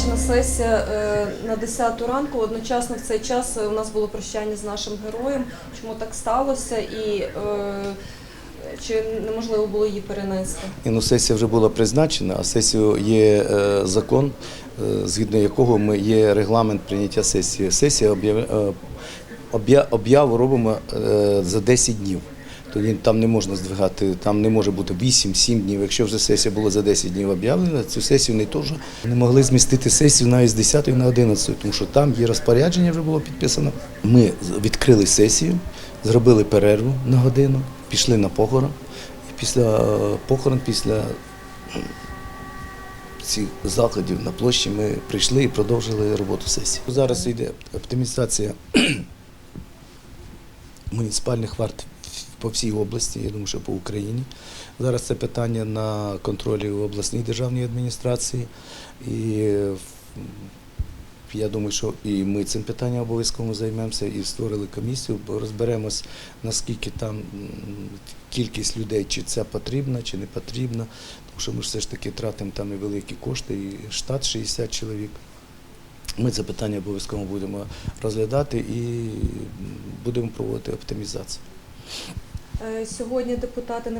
призначена сесія е, на 10 ранку. Одночасно в цей час е, у нас було прощання з нашим героєм. Чому так сталося і е, чи неможливо було її перенести? І, ну, сесія вже була призначена, а сесію є е, закон, е, згідно якого ми є регламент прийняття сесії. Сесія об'яв- об'я- об'яву робимо е, за 10 днів. Тоді там не можна здвигати, там не може бути 8-7 днів. Якщо вже сесія була за 10 днів об'явлена, цю сесію не теж не могли змістити сесію навіть з 10 на 11, тому що там є розпорядження, вже було підписано. Ми відкрили сесію, зробили перерву на годину, пішли на похорон. І після е, похорон, після цих заходів на площі ми прийшли і продовжили роботу сесії. Зараз йде оптимізація муніципальних варт по всій області, я думаю, що по Україні. Зараз це питання на контролі у обласній державній адміністрації. І я думаю, що і ми цим питанням обов'язково займемося і створили комісію, бо розберемось, наскільки там кількість людей, чи це потрібно, чи не потрібно. Тому що ми ж все ж таки тратимо там невеликі кошти, і штат 60 чоловік. Ми це питання обов'язково будемо розглядати і будемо проводити оптимізацію. Е, Сьогодні депутати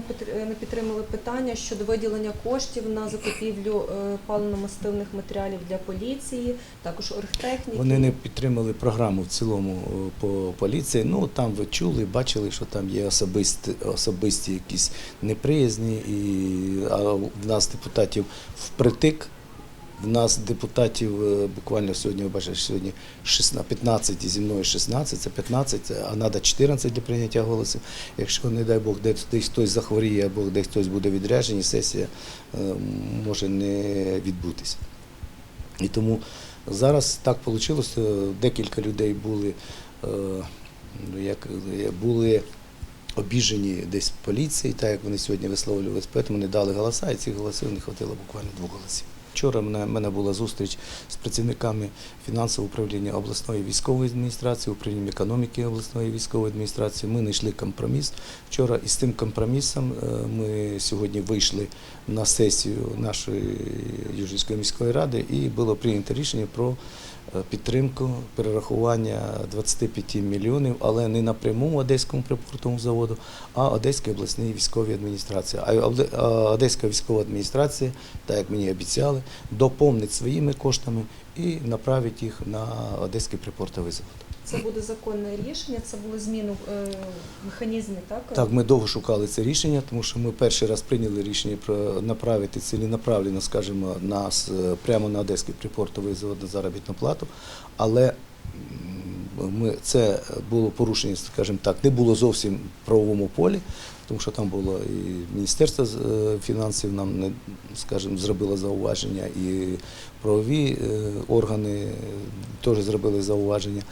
не підтримали питання щодо виділення коштів на закупівлю е, паливно-мастильних матеріалів для поліції, також оргтехніки. Вони не підтримали програму в цілому е, по поліції. Ну там ви чули, бачили, що там є особисті, особисті якісь неприязні, і а в нас депутатів впритик. В нас депутатів е, буквально сьогодні, ви бачите, сьогодні 16, 15 і зі мною 16, це 15, а треба 14 для прийняття голосів. Якщо, не дай Бог, десь хтось захворіє або десь хтось буде відряджений, сесія е, може не відбутися. І тому зараз так вийшло, декілька людей були, е, ну, як, е, були обіжені десь поліції, так як вони сьогодні висловлювалися, тому не дали голоса, і цих голосів не хватило буквально двох голосів. Вчора в мене, була зустріч з працівниками фінансового управління обласної військової адміністрації, управлінням економіки обласної військової адміністрації. Ми знайшли компроміс вчора, із цим компромісом е, ми сьогодні вийшли на сесію нашої Южнівської міської ради і було прийнято рішення про підтримку перерахування 25 мільйонів, але не напряму Одеському припортовому заводу, а Одеській обласній військовій адміністрації. А а Одеська військова адміністрація, так як мені обіцяли, доповнить своїми коштами і направить їх на Одеський припортовий завод. Це буде законне рішення, це були зміни е, механізмі, так? Так, ми довго шукали це рішення, тому що ми перший раз прийняли рішення про направити ціленаправлено, скажімо, нас е, прямо на Одеський припортовий завод на заробітну плату. Але ми, це було порушення, скажімо так, не було зовсім в правовому полі, тому що там було і Міністерство е, фінансів нам не скажімо, зробило зауваження, і правові е, органи теж зробили зауваження.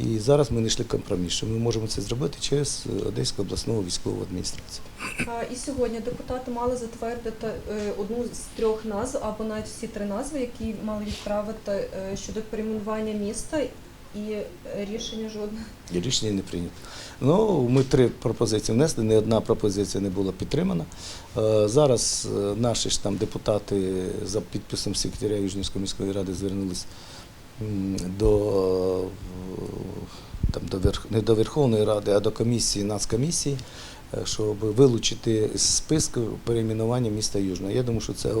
І зараз ми знайшли компроміс, що ми можемо це зробити через Одеську обласну військову адміністрацію. І сьогодні депутати мали затвердити е, одну з трьох назв або навіть всі три назви, які мали відправити щодо перейменування міста, і рішення жодне. Рішення не прийнято. Ну, ми три пропозиції внесли, ні одна пропозиція не була підтримана. Е, Зараз е, наші ж там депутати за підписом секретаря Южнівської міської ради звернулись до, е, там, до Верх- не до Верховної Ради, а до комісії, нацкомісії, щоб вилучити з списку перейменування міста Южного. Я думаю, що це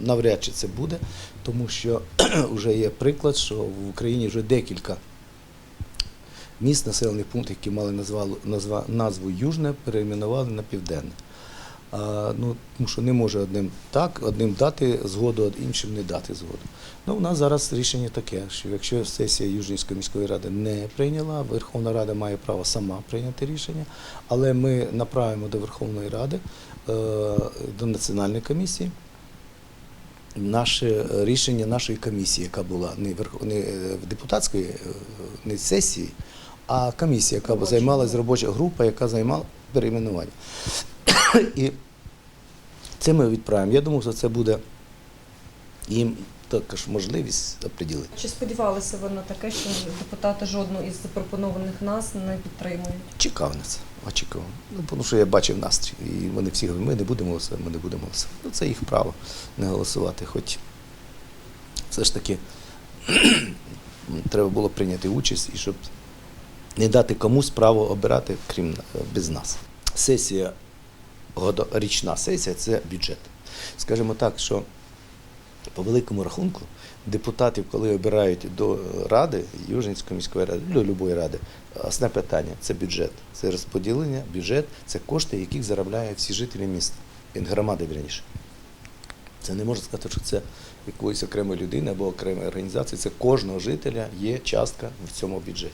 навряд чи це буде, тому що вже є приклад, що в Україні вже декілька міст, населених пунктів, які мали назвали, назва, назву Южне, перейменували на Південне. А, ну, тому що не може одним так, одним дати згоду, а іншим не дати згоду. Ну, у нас зараз рішення таке, що якщо сесія Южнівської міської ради не прийняла, Верховна Рада має право сама прийняти рішення, але ми направимо до Верховної Ради, е, до Національної комісії. Наше рішення нашої комісії, яка була не, верх... не е, в депутатської е, не сесії, а комісія, яка займалася робоча група, яка займала перейменування. І це ми відправимо. Я думаю, що це буде їм також можливість оприділити. Чи сподівалися ви на таке, що депутати жодну із запропонованих назв не підтримують? Чекав на це, очікував. Ну, тому що я бачив настрій. І вони всі говорять, ми не будемо голосувати, ми не будемо голосувати. Ну, це їх право не голосувати, хоч все ж таки треба було прийняти участь і щоб не дати комусь право обирати, крім е, без нас. Сесія, річна сесія це бюджет. Скажімо так, що по великому рахунку депутатів, коли обирають до ради, Южинської міської ради, до будь-якої ради, основне питання це бюджет. Це розподілення, бюджет, це кошти, яких заробляють всі жителі міста, громади вірніше. Це не можна сказати, що це якоїсь окремої людини або окремої організації. Це кожного жителя є частка в цьому бюджеті.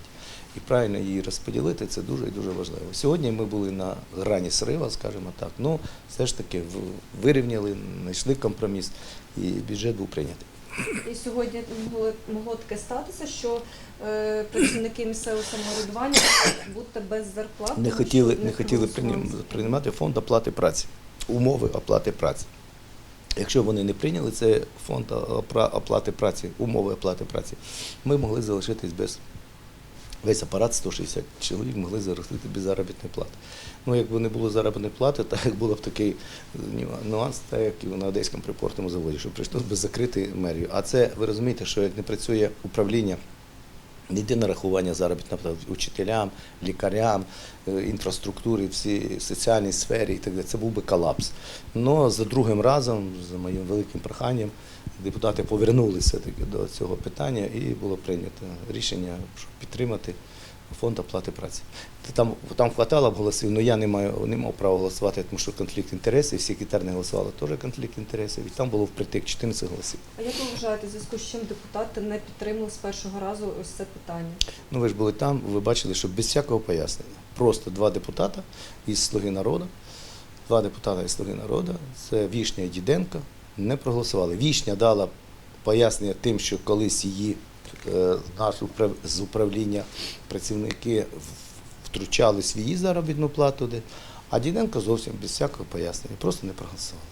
І правильно її розподілити це дуже і дуже важливо. Сьогодні ми були на грані срива, скажімо так. Ну, все ж таки вирівняли, знайшли компроміс, і бюджет був прийнятий. І сьогодні могло, могло таке статися, що е, працівники місцевого самоврядування будуть без зарплати. Не хотіли, не хотіли приймати фонд оплати праці, умови оплати праці. Якщо вони не прийняли це фонд оплати праці, умови оплати праці, ми могли залишитись без весь апарат 160 чоловік могли заростити без заробітної плати. Ну, якби не було заробітної плати, так було б такий нюа- нюанс, так як і на Одеському припортному заводі, що прийшлося би закрити мерію. А це ви розумієте, що як не працює управління йде нарахування заробітна плата учителям, лікарям, е, інфраструктурі, всій соціальній сфері і так далі. Це був би колапс. Але за другим разом, за моїм великим проханням, депутати повернулися до цього питання і було прийнято рішення, щоб підтримати фонд оплати праці. Там, там хватало б голосів, але я не маю не мав права голосувати, тому що конфлікт інтересів, секретар не голосували, теж конфлікт інтересів, і там було впритик 14 голосів. А як ви вважаєте, в зв'язку з чим депутати не підтримали з першого разу ось це питання? Ну, ви ж були там, ви бачили, що без всякого пояснення. Просто два депутата із Слуги народу, два депутата із Слуги народу, це Вішня і Діденко, не проголосували. Вішня дала пояснення тим, що колись її наш управ- з управління працівники втручали свої заробітну плату, де, а Діденко зовсім без всякого пояснення, просто не проголосував.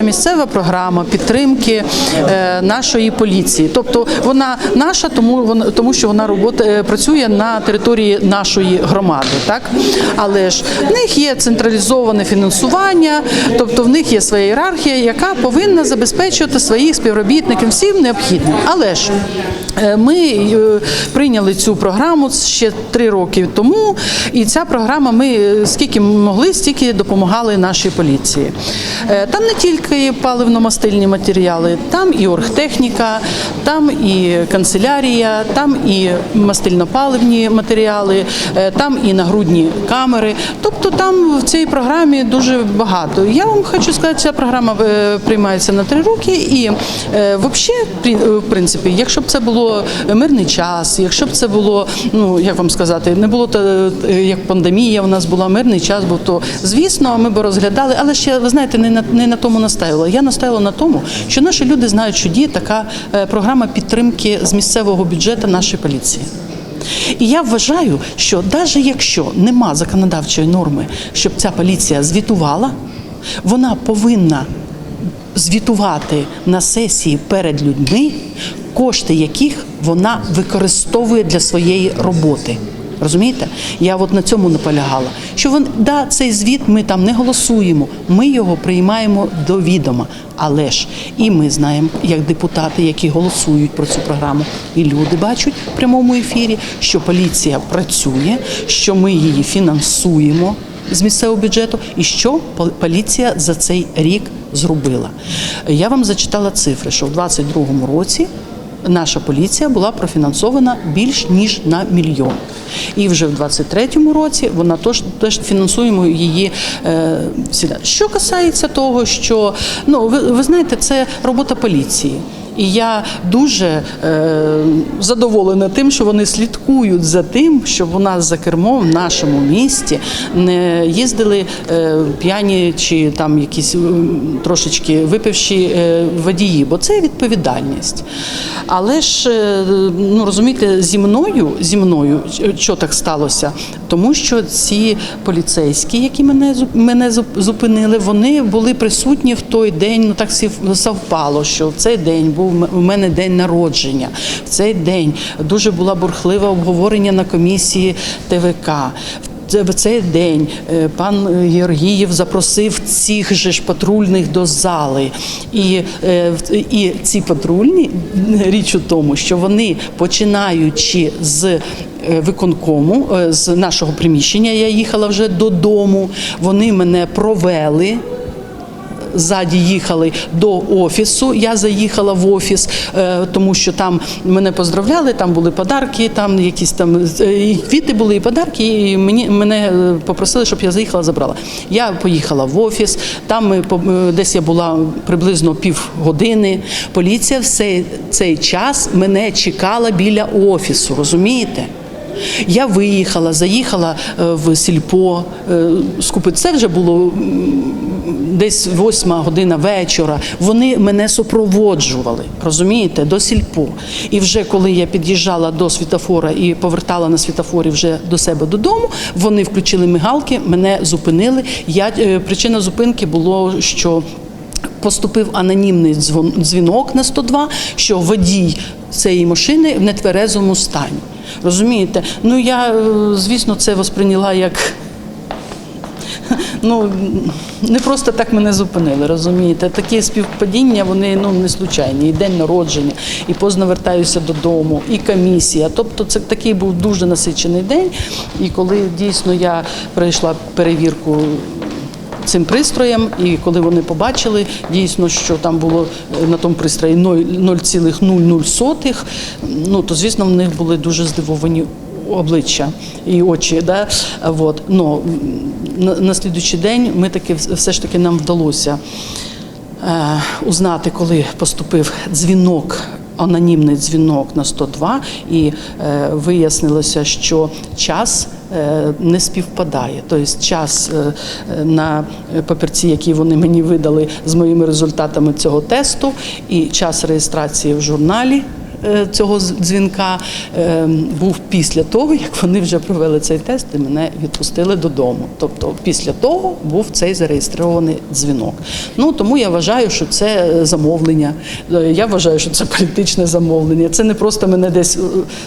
Місцева програма підтримки е, нашої поліції, тобто вона наша, тому тому, що вона робота е, працює на території нашої громади, так але ж в них є централізоване фінансування, тобто в них є своя ієрархія, яка повинна забезпечувати своїх співробітників всім необхідним. Але ж е, ми прийняли цю програму ще три роки тому, і ця програма ми скільки могли, стільки допомагали нашій поліції. Там не тільки паливно-мастильні матеріали, там і оргтехніка, там і канцелярія, там і мастильно-паливні матеріали, е, там і нагрудні камери. Тобто там в цій програмі дуже багато. Я вам хочу сказати, ця програма е, приймається на три роки, і е, взагалі, в принципі, якщо б це було мирний час, якщо б це було, ну як вам сказати, не було то як пандемія, у нас була мирний час, бо то звісно, ми б розглядали, але ще ви знаєте, не на не на тому настояла. Я настояла на тому, що наші люди знають, що діє така е, програма підтримки з місцевого бюджету нашої поліції. І я вважаю, що навіть якщо нема законодавчої норми, щоб ця поліція звітувала, вона повинна звітувати на сесії перед людьми, кошти яких вона використовує для своєї роботи. Розумієте? Я от на цьому наполягала. Що він, да, цей звіт ми там не голосуємо, ми його приймаємо до відома. Але ж і ми знаємо, як депутати, які голосують про цю програму, і люди бачать в прямому ефірі, що поліція працює, що ми її фінансуємо з місцевого бюджету, і що поліція за цей рік зробила. Я вам зачитала цифри, що в 2022 році наша поліція була профінансована більш ніж на мільйон. І вже в 23-му році вона теж, теж фінансуємо її е, всіда. Що касається того, що ну ви, ви знаєте, це робота поліції. І я дуже е, задоволена тим, що вони слідкують за тим, щоб у нас за кермом в нашому місті не їздили е, п'яні чи там якісь м, трошечки випивші е, водії, бо це відповідальність. Але ж е, ну розумієте, зі мною, зі мною, що так сталося? Тому що ці поліцейські, які мене мене зуп- зупинили, вони були присутні в той день. Ну так совпало, що в цей день був м- у мене день народження. В цей день дуже була бурхливе обговорення на комісії ТВК. в цей день е, пан Георгієв запросив цих же ж патрульних до зали. І, е, і ці патрульні річ у тому, що вони починаючи з е, виконкому з нашого приміщення, я їхала вже додому. Вони мене провели ззаді їхали до офісу. Я заїхала в офіс, е, тому що там мене поздравляли, там були подарки, там якісь там е, і квіти були, і подарки. І мені мене е, попросили, щоб я заїхала, забрала. Я поїхала в офіс. Там ми десь я була приблизно півгодини. Поліція все цей час мене чекала біля офісу. Розумієте? Я виїхала, заїхала в сільпо скупити. Це вже було десь восьма година вечора. Вони мене супроводжували, розумієте, до сільпо. І вже коли я під'їжджала до світофора і повертала на світофорі вже до себе додому, вони включили мигалки, мене зупинили. Я, е, причина зупинки було, що Поступив анонімний дзвінок на 102, що водій цієї машини в нетверезому стані. Розумієте? Ну я, е, звісно, це восприйняла як. Ну не просто так мене зупинили, розумієте? Такі співпадіння, вони ну не случайні. І день народження, і поздно вертаюся додому, і комісія. Тобто, це такий був дуже насичений день. І коли дійсно я пройшла перевірку цим пристроєм, і коли вони побачили дійсно, що там було е, на тому пристрої 0 0,00, ну то звісно в них були дуже здивовані. Обличчя і очі, да? вот. Но на, на слідуючий день ми таки все ж таки нам вдалося е, узнати, коли поступив дзвінок, анонімний дзвінок на 102, і е, вияснилося, що час е, не співпадає. Тобто час е, на папірці, які вони мені видали з моїми результатами цього тесту, і час реєстрації в журналі. Е, Цього дзвінка е, був після того, як вони вже провели цей тест і мене відпустили додому. Тобто, після того був цей зареєстрований дзвінок. Ну тому я вважаю, що це е, замовлення. Е, Я вважаю, що це політичне замовлення. Це не просто мене десь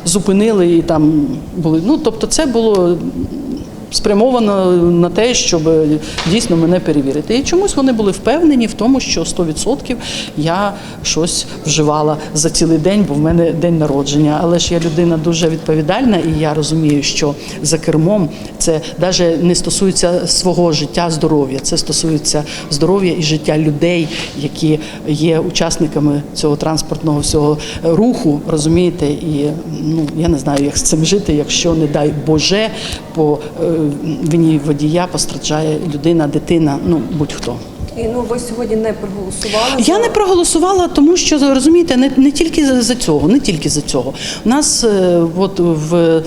зупинили і там були. Ну тобто, це було спрямовано на те, щоб дійсно мене перевірити. І чомусь вони були впевнені в тому, що 100% я щось вживала за цілий день, бо в мене день народження. Але ж я людина дуже відповідальна, і я розумію, що за кермом це навіть не стосується свого життя, здоров'я, це стосується здоров'я і життя людей, які є учасниками цього транспортного всього руху. Розумієте, і ну я не знаю, як з цим жити, якщо не дай Боже по е, вині водія постраждає людина, дитина, ну будь-хто. І ну ви сьогодні не проголосували. Я не проголосувала, тому що розумієте, не, не тільки за- цього, не тільки за цього. У нас е, от в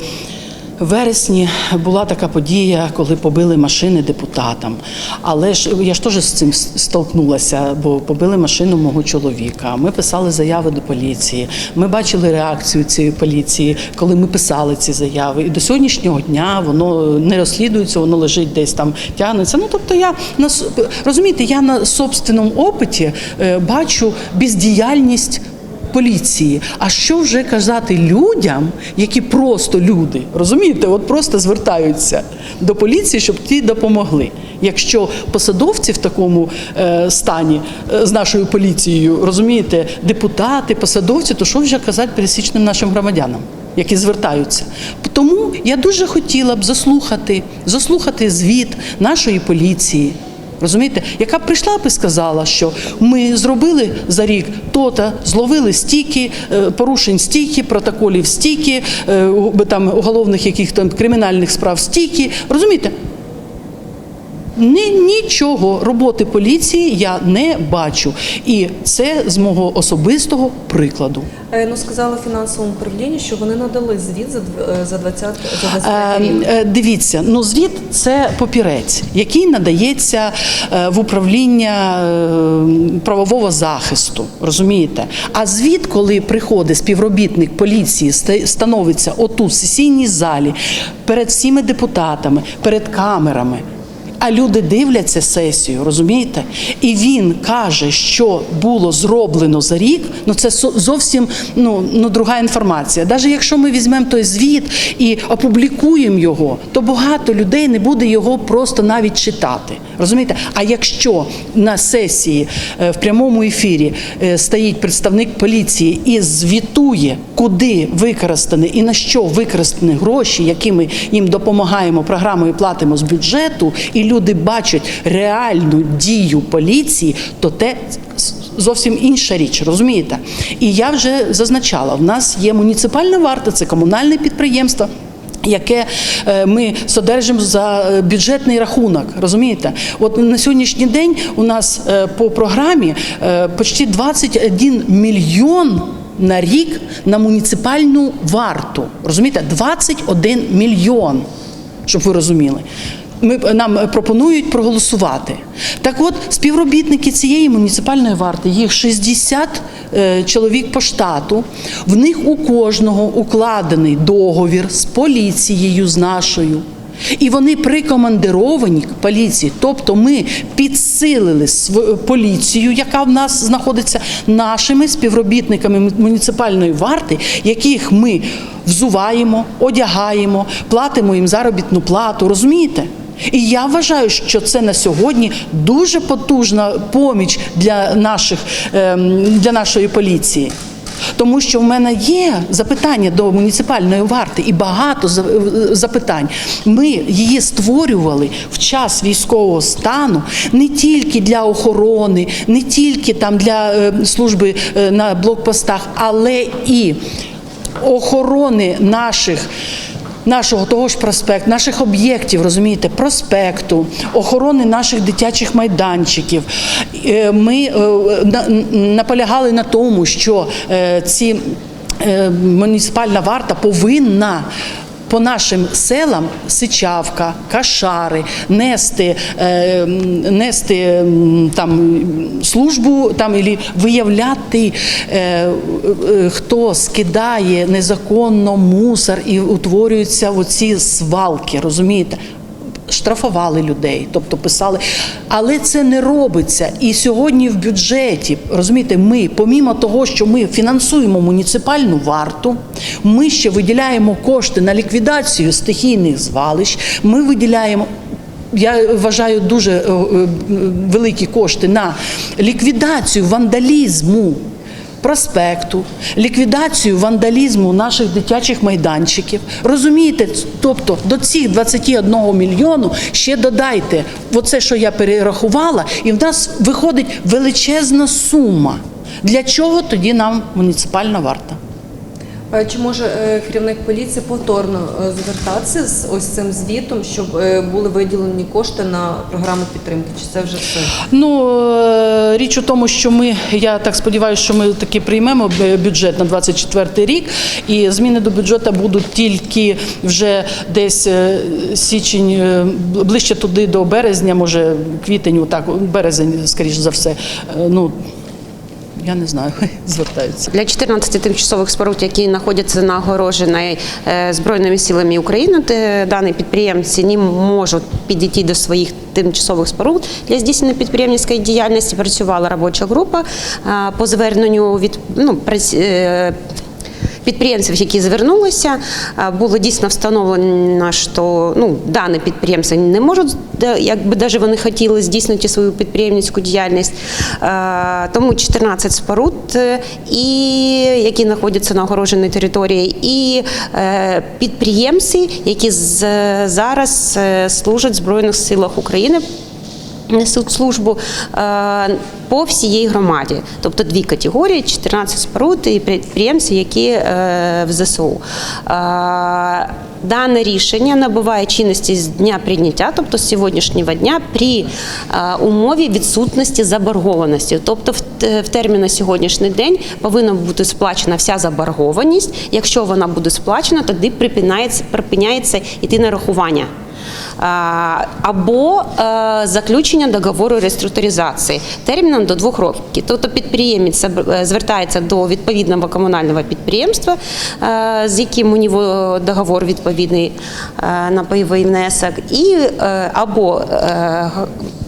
вересні була така подія, коли побили машини депутатам. Але ж я ж теж з цим столкнулася, бо побили машину мого чоловіка. Ми писали заяви до поліції. Ми бачили реакцію цієї поліції, коли ми писали ці заяви. І до сьогоднішнього дня воно не розслідується, воно лежить десь там, тягнеться. Ну тобто, я на розумієте, я на собственному опиті е, бачу бездіяльність. Поліції, а що вже казати людям, які просто люди, розумієте, от просто звертаються до поліції, щоб ті допомогли. Якщо посадовці в такому е, стані е, з нашою поліцією, розумієте, депутати, посадовці, то що вже казати пересічним нашим громадянам? Які звертаються, тому я дуже хотіла б заслухати, заслухати звіт нашої поліції, Розумієте, яка б прийшла б і сказала, що ми зробили за рік то-то, зловили стільки, е, порушень стільки, протоколів стільки, е, там уголовних яких там кримінальних справ стільки. Розумієте? Ні, нічого роботи поліції я не бачу. І це з мого особистого прикладу. Е, Ну сказали фінансовому управлінні, що вони надали звіт за дв- е, 20 за 23 Е, рік. Дивіться, ну звіт це папірець, який надається в управління правового захисту. Розумієте? А звіт, коли приходить співробітник поліції, ста- становиться отут, в сесійній залі, перед всіми депутатами, перед камерами. А люди дивляться сесію, розумієте? І він каже, що було зроблено за рік. Ну це зовсім ну, ну друга інформація. Навіть якщо ми візьмемо той звіт і опублікуємо його, то багато людей не буде його просто навіть читати. Розумієте? А якщо на сесії е, в прямому ефірі е, стоїть представник поліції і звітує, куди використані і на що використані гроші, які ми їм допомагаємо програмою платимо з бюджету, і люди бачать реальну дію поліції, то те зовсім інша річ, розумієте? І я вже зазначала, в нас є муніципальна варта, це комунальне підприємство. Яке е, ми содержимо за е, бюджетний рахунок, розумієте? От на сьогоднішній день у нас е, по програмі почти 21 мільйон на рік на муніципальну варту. Розумієте? 21 мільйон, щоб ви розуміли. Ми нам пропонують проголосувати. Так от, співробітники цієї муніципальної варти, їх 60 е, чоловік по штату. В них у кожного укладений договір з поліцією, з нашою. І вони прикомандировані к поліції. Тобто ми підсилили поліцію, яка в нас знаходиться нашими співробітниками муніципальної варти, яких ми взуваємо, одягаємо, платимо їм заробітну плату. Розумієте? І я вважаю, що це на сьогодні дуже потужна поміч для наших ем, для нашої поліції. Тому що в мене є запитання до муніципальної варти і багато е, запитань. Ми її створювали в час військового стану не тільки для охорони, не тільки там для е, служби е, на блокпостах, але і охорони наших. Нашого того ж проспекту, наших об'єктів, розумієте, проспекту, охорони наших дитячих майданчиків. Е, Ми е, на- наполягали на тому, що е, ці муніципальна варта повинна. По нашим селам Сичавка, Кашари нести, е, нести там службу там і виявляти, е, е, хто скидає незаконно мусор і утворюються оці свалки, розумієте? Штрафували людей, тобто писали. Але це не робиться. І сьогодні в бюджеті, розумієте, ми, помімо того, що ми фінансуємо муніципальну варту, ми ще виділяємо кошти на ліквідацію стихійних звалищ, ми виділяємо. Я вважаю дуже е, е, великі кошти на ліквідацію вандалізму проспекту, ліквідацію вандалізму наших дитячих майданчиків. Розумієте, тобто до цих 21 мільйону ще додайте оце, що я перерахувала, і в нас виходить величезна сума. Для чого тоді нам муніципальна варта? Е, Чи може е, керівник поліції повторно е, звертатися з ось цим звітом, щоб були виділені кошти на програму підтримки? Чи це вже все? Ну річ у тому, що ми, я так сподіваюся, що ми таки приймемо бюджет на 24 рік, і зміни до бюджету будуть тільки вже десь січень, ближче туди до березня, може квітень, так, березень, скоріш за все. Ну я не знаю, звертаються. Для 14 тимчасових споруд, які знаходяться на огороженій Збройними силами України, дані підприємці не можуть підійти до своїх тимчасових споруд. Для здійснення підприємницької діяльності працювала робоча група по зверненню від ну, е, Підприємців, які звернулися, було дійсно встановлено, що ну, дані підприємці не можуть, якби навіть вони хотіли здійснити свою підприємницьку діяльність. Тому 14 споруд, е, і, які знаходяться на огороженій території, і е, підприємці, які зараз е, служать в Збройних силах України несуть службу е, по всієї громаді, тобто дві категорії: 14 споруд і підприємці, які е, в ЗСУ. Е, Дане рішення набуває чинності з дня прийняття, тобто з сьогоднішнього дня, при умові відсутності заборгованості. Тобто, в, термін на сьогоднішній день повинна бути сплачена вся заборгованість. Якщо вона буде сплачена, тоді припиняється, іти нарахування. Або е, заключення договору реструктуризації терміном до двох років. Тобто підприємець е, звертається до відповідного комунального підприємства, е, з яким у нього договор відповідний на пайовий внесок, і або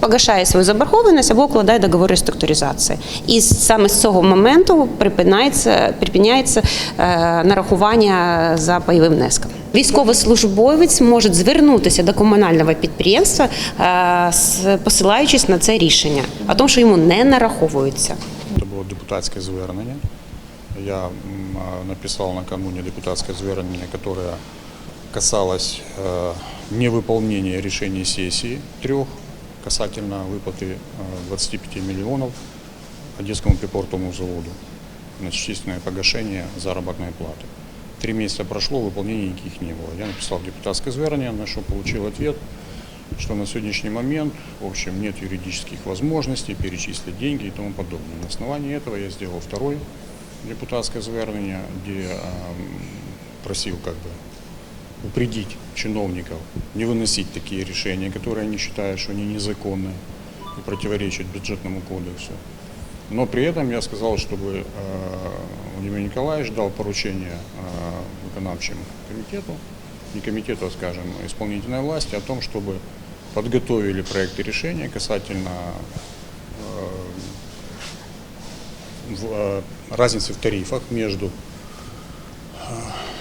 погашає свою заборгованість, або укладає договор реструктуризації. І саме з цього моменту припиняється, припиняється нарахування за пайовим внеском Військовослужбовець може звернутися до комунального підприємства, е, з- посилаючись на це рішення, а тому, що йому не нараховується. Це було депутатське звернення. Я м, а, написал накануне депутатское звернение, которое касалось э, невыполнения решений сессии трех касательно выплаты э, 25 миллионов Одесскому припортовому заводу на частичное погашение заработной платы. Три месяца прошло, выполнений никаких не было. Я написал депутатское звернение, на что получил ответ, что на сегодняшний момент, в общем, нет юридических возможностей перечислить деньги и тому подобное. На основании этого я сделал второе депутатское звернение, где просил как бы упредить чиновников не выносить такие решения, которые они считают, что они незаконны и противоречат бюджетному кодексу. Но при этом я сказал, чтобы э, Владимир Николаевич дал поручение э, виконавчему комитету, не комитету, а, скажем, исполнительной власти, о том, чтобы подготовили проекты решения касательно э, разницы в тарифах между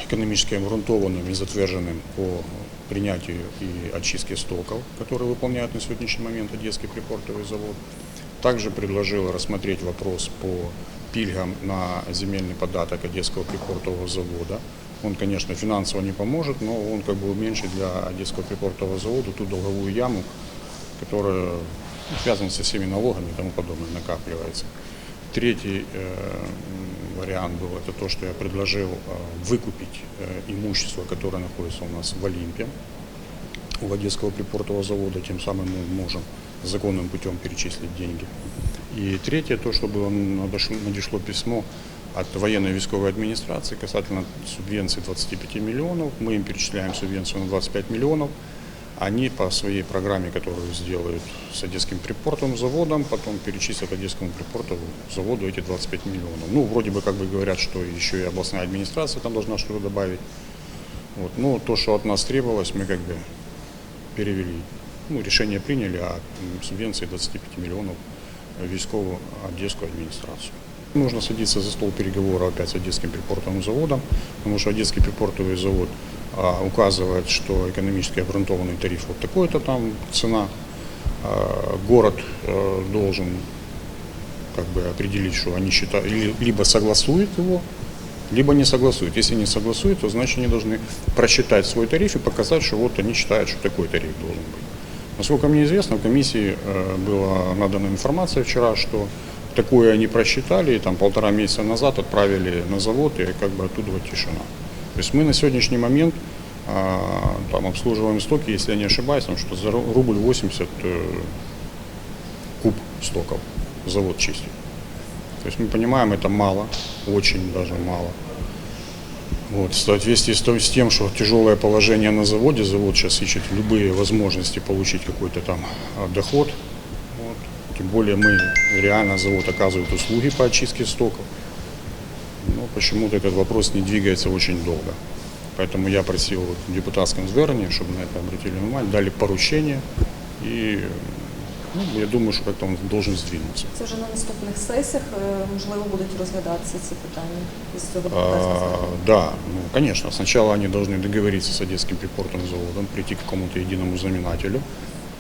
экономически обґрунтованным и затверженным по принятию и очистке стоков, которые выполняет на сегодняшний момент Одесский припортовый завод. Также предложил рассмотреть вопрос по пильгам на земельный податок Одесского припортового завода. Он, конечно, финансово не поможет, но он как бы уменьшит для Одесского припортового завода ту долговую яму, которая связана со всеми налогами и тому подобное, накапливается. Третий э, вариант был это то, что я предложил э, выкупить э, имущество, которое находится у нас в Олимпе, у Одесского припортового завода, тем самым мы можем законным путем перечислить деньги. И третье, то, чтобы надошло, надошло письмо от военной військовой администрации касательно субвенции 25 миллионов. Мы им перечисляем субвенцию на 25 миллионов. Они по своей программе, которую сделают с Одесским припортовым заводом, потом перечислят Одесскому припортовому заводу эти 25 миллионов. Ну, вроде бы как бы говорят, что еще и областная администрация там должна что-то добавить. Вот. Но то, что от нас требовалось, мы как бы перевели. Ну, решение приняли м, субвенции 25 миллионов військову Одесскую администрацию. Нужно садиться за стол переговоров опять с Одесским припортовым заводом, потому что Одесский припортовый завод а, указывает, что экономически обґрунтованный тариф вот такой-то там цена. А, город э, должен как бы определить, что они считают, либо согласует его, либо не согласует. Если не согласует, то значит они должны просчитать свой тариф и показать, что вот они считают, что такой тариф должен быть. Насколько мне известно, в комиссии э, была надана информация вчера, что такое они просчитали, и там полтора месяца назад отправили на завод, и как бы оттуда вот тишина. То есть мы на сегодняшний момент а, там обслуживаем стоки, если я не ошибаюсь, там что за ру- рубль 80 э, куб стоков завод чистит. То есть мы понимаем, это мало, очень даже мало. Вот, в соответствии с тем, что тяжелое положение на заводе, завод сейчас ищет любые возможности получить какой-то там а, доход. Вот. Тем более мы реально завод оказывает услуги по очистке стоков. Но почему-то этот вопрос не двигается очень долго. Поэтому я просил в депутатском звернении, чтобы на это обратили внимание, дали поручение. И ну, я думаю, что как-то он должен сдвинуться. Це вже на наступних сесіях е, можливо будуть розглядатися ці питання з цього депутатського А, звернення. Да, ну, конечно. Сначала они должны договориться с Одесским припортовым заводом, прийти к какому-то единому знаменателю.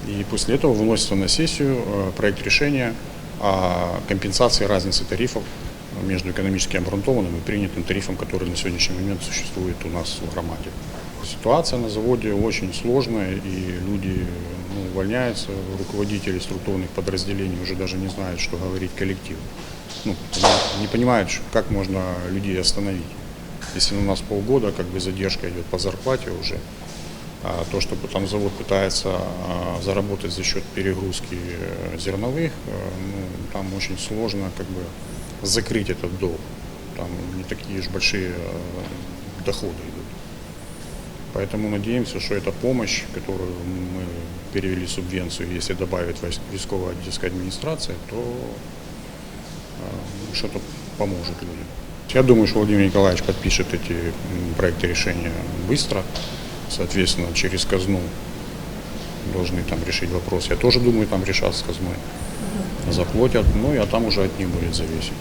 И после этого выносится на сессию э, проект решения о компенсации разницы тарифов между экономически обґрунтованным и принятым тарифом, который на сегодняшний момент существует у нас в громаде. Ситуация на заводе очень сложная, и люди ну, увольняются, руководители структурных подразделений уже даже не знают, что говорить коллективу. Ну, не понимают, как можно людей остановить. Если у нас полгода как бы задержка идет по зарплате уже, а то, что там завод пытается а, заработать за счет перегрузки э, зерновых, э, ну, там очень сложно как бы закрыть этот долг. Там не такие же большие э, доходы. Поэтому надеемся, что эта помощь, которую мы перевели субвенцию, если добавит войс- військово-одесская администрация, то э, что-то поможет людям. Я думаю, что Владимир Николаевич подпишет эти проекты решения быстро. Соответственно, через казну должны там решить вопрос. Я тоже думаю, там решат с казной. Заплатят, ну а там уже от них будет зависеть.